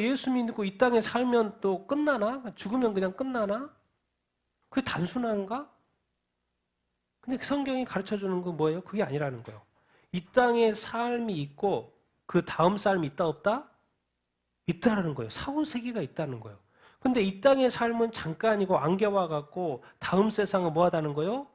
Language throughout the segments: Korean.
예수 믿고 이 땅에 살면 또 끝나나? 죽으면 그냥 끝나나? 그게 단순한가? 근데 성경이 가르쳐 주는 건 뭐예요? 그게 아니라는 거예요. 이 땅에 삶이 있고 그 다음 삶이 있다 없다? 있다라는 거예요. 사후 세계가 있다는 거예요. 근데 이 땅의 삶은 잠깐이고 안개와 같고 다음 세상은 뭐하다는 거예요?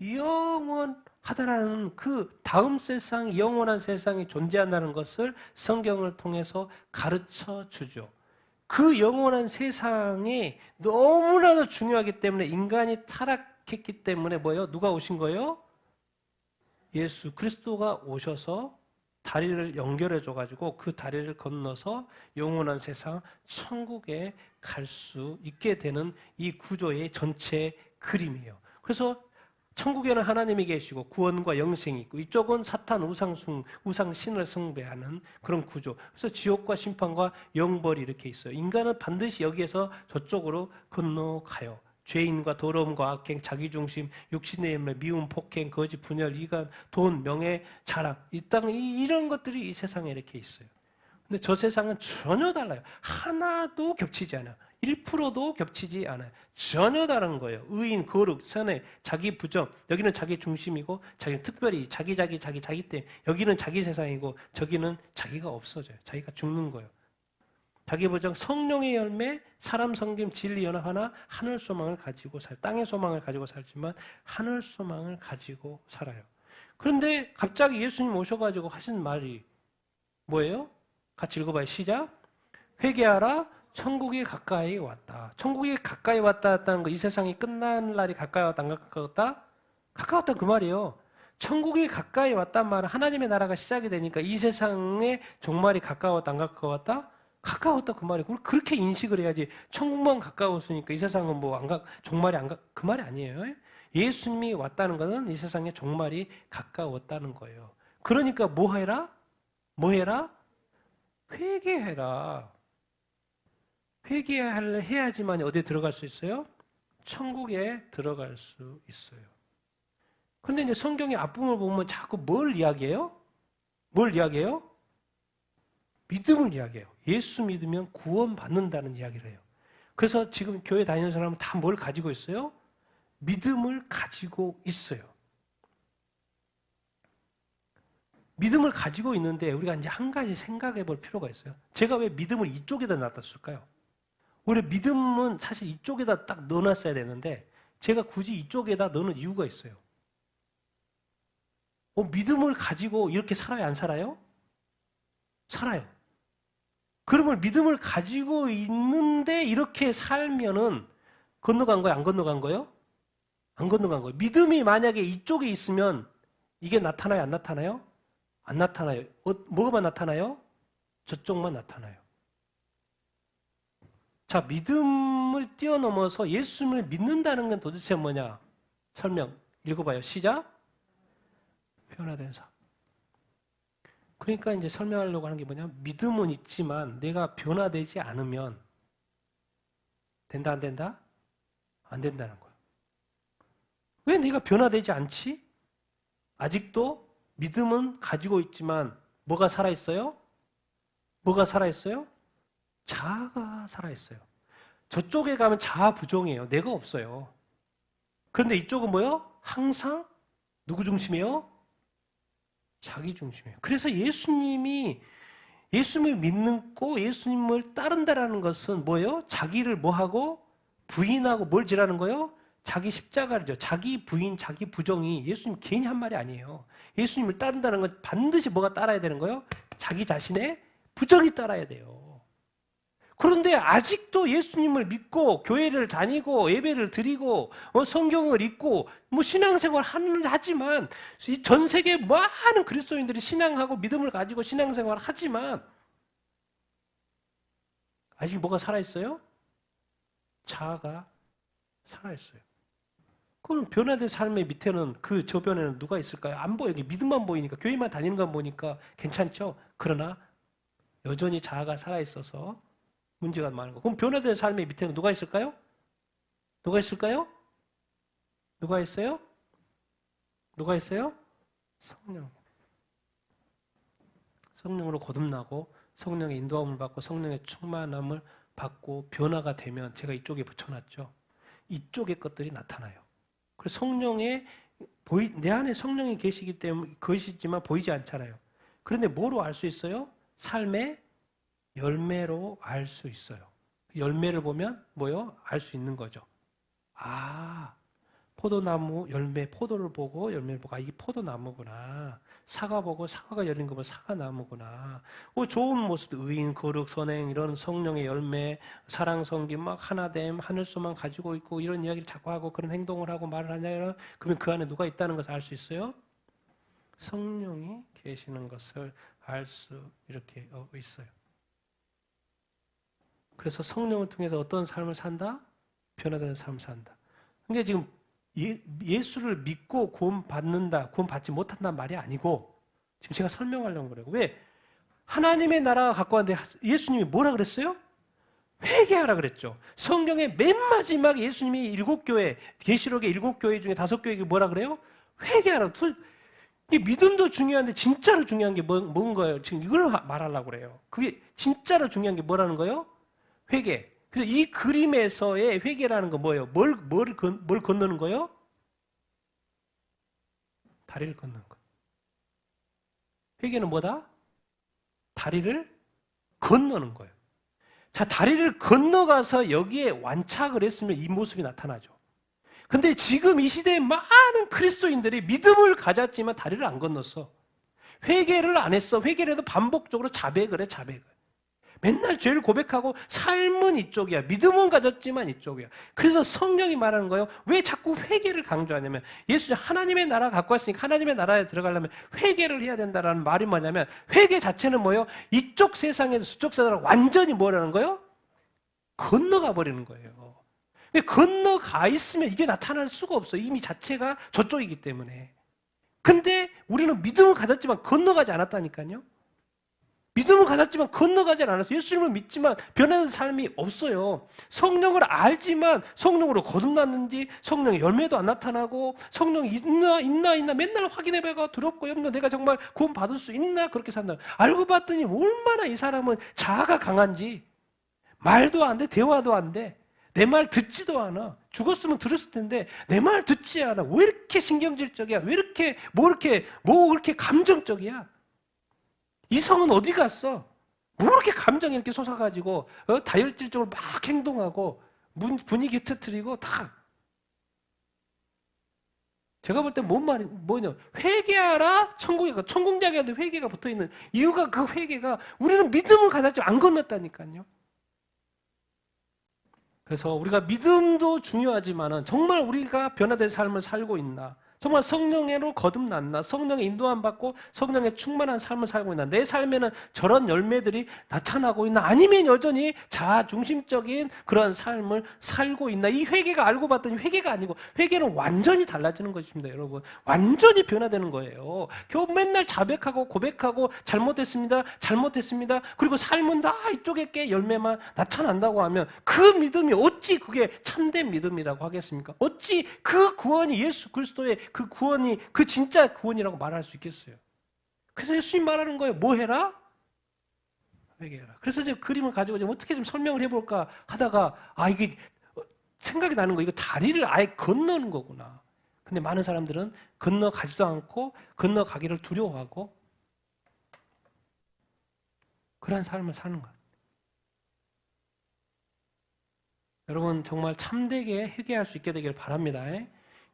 영원하다라는 그 다음 세상, 영원한 세상이 존재한다는 것을 성경을 통해서 가르쳐 주죠. 그 영원한 세상이 너무나도 중요하기 때문에 인간이 타락했기 때문에 뭐예요? 누가 오신 거예요? 예수 그리스도가 오셔서 다리를 연결해 줘 가지고 그 다리를 건너서 영원한 세상 천국에 갈 수 있게 되는 이 구조의 전체 그림이에요. 그래서 천국에는 하나님이 계시고 구원과 영생이 있고 이쪽은 사탄 우상숭 우상 신을 숭배하는 그런 구조. 그래서 지옥과 심판과 영벌이 이렇게 있어요. 인간은 반드시 여기에서 저쪽으로 건너가요. 죄인과 더러움과 악행, 자기중심, 육신의 힘을 미움, 폭행, 거짓, 분열, 이간, 돈, 명예, 자랑 이땅 이런 것들이 이 세상에 이렇게 있어요. 근데 저 세상은 전혀 달라요. 하나도 겹치지 않아요. 1%도 겹치지 않아요. 전혀 다른 거예요. 의인, 거룩, 선해, 자기 부정. 여기는 자기 중심이고, 자기는 특별히 자기, 자기, 자기, 자기 때. 여기는 자기 세상이고, 저기는 자기가 없어져요. 자기가 죽는 거예요. 자기 부정, 성령의 열매, 사람 성김, 진리 연합 하나, 하늘 소망을 가지고 살, 땅의 소망을 가지고 살지만, 하늘 소망을 가지고 살아요. 그런데 갑자기 예수님 오셔가지고 하신 말이 뭐예요? 같이 읽어봐요. 시작. 회개하라. 천국이 가까이 왔다. 천국이 가까이 왔다 했다는 거, 이 세상이 끝난 날이 가까이 왔다, 안 가까웠다? 가까웠다 그 말이에요. 천국이 가까이 왔단 말은 하나님의 나라가 시작이 되니까 이 세상에 종말이 가까웠다, 안 가까웠다? 가까웠다 그 말이에요. 그렇게 인식을 해야지. 천국만 가까웠으니까 이 세상은 뭐 안 가, 종말이 안 가, 그 말이 아니에요. 예수님이 왔다는 것은 이 세상에 종말이 가까웠다는 거예요. 그러니까 뭐 해라? 뭐 해라? 회개해라. 회개해야지만 어디에 들어갈 수 있어요? 천국에 들어갈 수 있어요. 그런데 이제 성경의 앞부분을 보면 자꾸 뭘 이야기해요? 뭘 이야기해요? 믿음을 이야기해요. 예수 믿으면 구원받는다는 이야기를 해요. 그래서 지금 교회 다니는 사람은 다 뭘 가지고 있어요? 믿음을 가지고 있어요. 믿음을 가지고 있는데 우리가 이제 한 가지 생각해 볼 필요가 있어요. 제가 왜 믿음을 이쪽에다 놔뒀을까요? 우리 믿음은 사실 이쪽에다 딱 넣어놨어야 되는데 제가 굳이 이쪽에다 넣는 이유가 있어요. 어, 믿음을 가지고 이렇게 살아요? 안 살아요? 살아요. 그러면 믿음을 가지고 있는데 이렇게 살면은 건너간 거예요? 안 건너간 거예요? 안 건너간 거예요. 믿음이 만약에 이쪽에 있으면 이게 나타나요? 안 나타나요? 안 나타나요. 어, 뭐가만 나타나요? 저쪽만 나타나요. 자, 믿음을 뛰어넘어서 예수님을 믿는다는 건 도대체 뭐냐? 설명 읽어봐요. 시작. 변화된 삶. 그러니까 이제 설명하려고 하는 게 뭐냐? 믿음은 있지만 내가 변화되지 않으면 된다 안 된다? 안 된다는 거예요. 왜 내가 변화되지 않지? 아직도 믿음은 가지고 있지만 뭐가 살아 있어요? 뭐가 살아 있어요? 자아가 살아있어요. 저쪽에 가면 자아 부정이에요. 내가 없어요. 그런데 이쪽은 뭐요? 항상 누구 중심이에요? 자기 중심이에요. 그래서 예수님이 예수님을 믿고 예수님을 따른다라는 것은 뭐예요? 자기를 뭐하고 부인하고 뭘 지라는 거예요? 자기 십자가를죠. 자기 부인, 자기 부정이 예수님 괜히 한 말이 아니에요. 예수님을 따른다는 건 반드시 뭐가 따라야 되는 거예요? 자기 자신의 부정이 따라야 돼요. 그런데 아직도 예수님을 믿고 교회를 다니고 예배를 드리고 어, 성경을 읽고 뭐 신앙생활 하는 하지만 전 세계 많은 그리스도인들이 신앙하고 믿음을 가지고 신앙생활 하지만 아직 뭐가 살아 있어요? 자아가 살아 있어요. 그럼 변화된 삶의 밑에는 그 저변에는 누가 있을까요? 안 보여. 믿음만 보이니까 교회만 다니는 것 보니까 괜찮죠. 그러나 여전히 자아가 살아 있어서 문제가 많은 거. 그럼 변화된 삶의 밑에는 누가 있을까요? 누가 있을까요? 누가 있어요? 누가 있어요? 성령. 성령으로 거듭나고 성령의 인도함을 받고 성령의 충만함을 받고 변화가 되면 제가 이쪽에 붙여놨죠. 이쪽의 것들이 나타나요. 그래서 성령의 보이, 내 안에 성령이 계시기 때문에 것이지만 보이지 않잖아요. 그런데 뭐로 알 수 있어요? 삶의 열매로 알 수 있어요. 열매를 보면 뭐요? 알 수 있는 거죠. 아, 포도나무 열매, 포도를 보고 열매를 보고 아 이게 포도나무구나. 사과 보고 사과가 열린 거 보면 사과나무구나. 어, 좋은 모습, 의인, 거룩, 선행 이런 성령의 열매, 사랑, 성김 막 하나됨, 하늘소만 가지고 있고 이런 이야기를 자꾸 하고 그런 행동을 하고 말을 하냐 그러면 그 안에 누가 있다는 것을 알 수 있어요? 성령이 계시는 것을 알 수 이렇게 어, 있어요. 그래서 성령을 통해서 어떤 삶을 산다? 변화되는 삶을 산다. 그러니까 지금 예, 예수를 믿고 구원 받는다, 구원 받지 못한다는 말이 아니고 지금 제가 설명하려고 그래요. 왜? 하나님의 나라가 갖고 왔는데 예수님이 뭐라 그랬어요? 회개하라 그랬죠. 성경의 맨 마지막 예수님이 일곱 교회, 계시록의 일곱 교회 중에 다섯 교회가 뭐라 그래요? 회개하라. 이 믿음도 중요한데 진짜로 중요한 게 뭐, 뭔가요? 지금 이걸 말하려고 그래요. 그게 진짜로 중요한 게 뭐라는 거예요? 회개. 그래서 이 그림에서의 회개라는 건 뭐예요? 뭘, 뭘, 건, 뭘 건너는 거예요? 다리를 건너는 거. 회개는 뭐다? 다리를 건너는 거예요. 자, 다리를 건너가서 여기에 완착을 했으면 이 모습이 나타나죠. 근데 지금 이 시대에 많은 그리스도인들이 믿음을 가졌지만 다리를 안 건넜어. 회개를 안 했어. 회개를 해도 반복적으로 자백을 해, 자백을. 맨날 죄를 고백하고 삶은 이쪽이야. 믿음은 가졌지만 이쪽이야. 그래서 성령이 말하는 거예요. 왜 자꾸 회개를 강조하냐면 예수 하나님의 나라 갖고 왔으니까 하나님의 나라에 들어가려면 회개를 해야 된다라는 말이 뭐냐면 회개 자체는 뭐예요? 이쪽 세상에서 저쪽 세상을 완전히 뭐라는 거예요? 건너가 버리는 거예요. 근데 건너가 있으면 이게 나타날 수가 없어요. 이미 자체가 저쪽이기 때문에. 근데 우리는 믿음을 가졌지만 건너가지 않았다니까요. 믿음을 가졌지만 건너가지 않았어요. 예수님을 믿지만 변하는 삶이 없어요. 성령을 알지만 성령으로 거듭났는지 성령의 열매도 안 나타나고 성령이 있나 있나 있나 맨날 확인해봐가 두렵고 염려 내가 정말 구원 받을 수 있나 그렇게 산다. 알고 봤더니 얼마나 이 사람은 자아가 강한지 말도 안 돼, 대화도 안 돼. 내 말 듣지도 않아. 죽었으면 들었을 텐데 내 말 듣지 않아. 왜 이렇게 신경질적이야? 왜 이렇게 뭐 이렇게 뭐 그렇게 감정적이야? 이성은 어디 갔어? 뭐 이렇게 감정이 이렇게 솟아가지고 어? 다혈질적으로 막 행동하고 문, 분위기 터트리고 다 제가 볼 때 뭔 말이 뭐냐 회개하라 천국에 가 천국장에도 회개가 붙어 있는 이유가 그 회개가 우리는 믿음을 가졌지 안 건넜다니까요. 그래서 우리가 믿음도 중요하지만은 정말 우리가 변화된 삶을 살고 있나 정말 성령으로 거듭났나? 성령의 인도함 받고 성령의 충만한 삶을 살고 있나? 내 삶에는 저런 열매들이 나타나고 있나? 아니면 여전히 자아 중심적인 그런 삶을 살고 있나? 이 회개가 알고 봤더니 회개가 아니고 회개는 완전히 달라지는 것입니다, 여러분. 완전히 변화되는 거예요. 겨우 맨날 자백하고 고백하고 잘못했습니다. 잘못했습니다. 그리고 삶은 다 이쪽에 게 열매만 나타난다고 하면 그 믿음이 어찌 그게 참된 믿음이라고 하겠습니까? 어찌 그 구원이 예수 그리스도의 그 구원이 그 진짜 구원이라고 말할 수 있겠어요? 그래서 예수님 말하는 거예요. 뭐 해라? 회개해라. 그래서 이제 그림을 가지고 좀 어떻게 좀 설명을 해볼까 하다가 아 이게 생각이 나는 거 이거 다리를 아예 건너는 거구나. 근데 많은 사람들은 건너가지도 않고 건너가기를 두려워하고 그런 삶을 사는 거예요. 여러분 정말 참되게 회개할 수 있게 되길 바랍니다.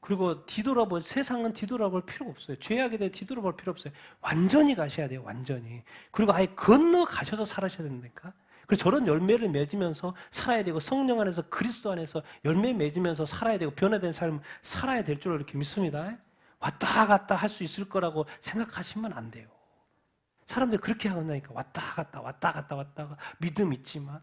그리고 뒤돌아볼 세상은 뒤돌아볼 필요가 없어요. 죄악에 대해 뒤돌아볼 필요 없어요. 완전히 가셔야 돼요. 완전히. 그리고 아예 건너 가셔서 살아셔야 된다니까. 그리고 저런 열매를 맺으면서 살아야 되고 성령 안에서 그리스도 안에서 열매 맺으면서 살아야 되고 변화된 삶 살아야 될 줄로 이렇게 믿습니다. 왔다 갔다 할 수 있을 거라고 생각하시면 안 돼요. 사람들이 그렇게 하는다니까 왔다 갔다 왔다 갔다 왔다 가 믿음 있지만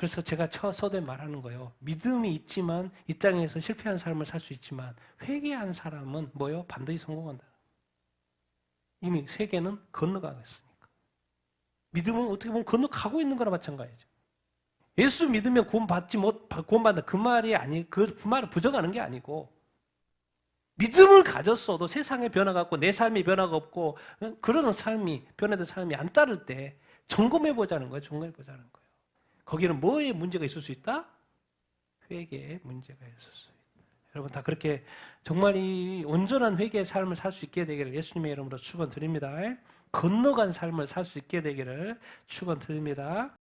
그래서 제가 첫 서두에 말하는 거예요. 믿음이 있지만 이 땅에서 실패한 삶을 살 수 있지만 회개한 사람은 뭐요? 반드시 성공한다. 이미 세계는 건너가겠으니까. 믿음은 어떻게 보면 건너가고 있는 거나 마찬가지죠. 예수 믿으면 구원받지 못 구원받는다 그 말이 아니 그 말을 부정하는 게 아니고 믿음을 가졌어도 세상의 변화가 없고 내 삶이 변화가 없고 어? 그러는 삶이 변화된 삶이 안 따를 때 점검해 보자는 거예요. 점검해 보자는 거예요. 거기는 뭐에 문제가 있을 수 있다? 회개에 문제가 있을 수 있다. 여러분 다 그렇게 정말 이 온전한 회개의 삶을 살 수 있게 되기를 예수님의 이름으로 축원드립니다. 건너간 삶을 살 수 있게 되기를 축원드립니다.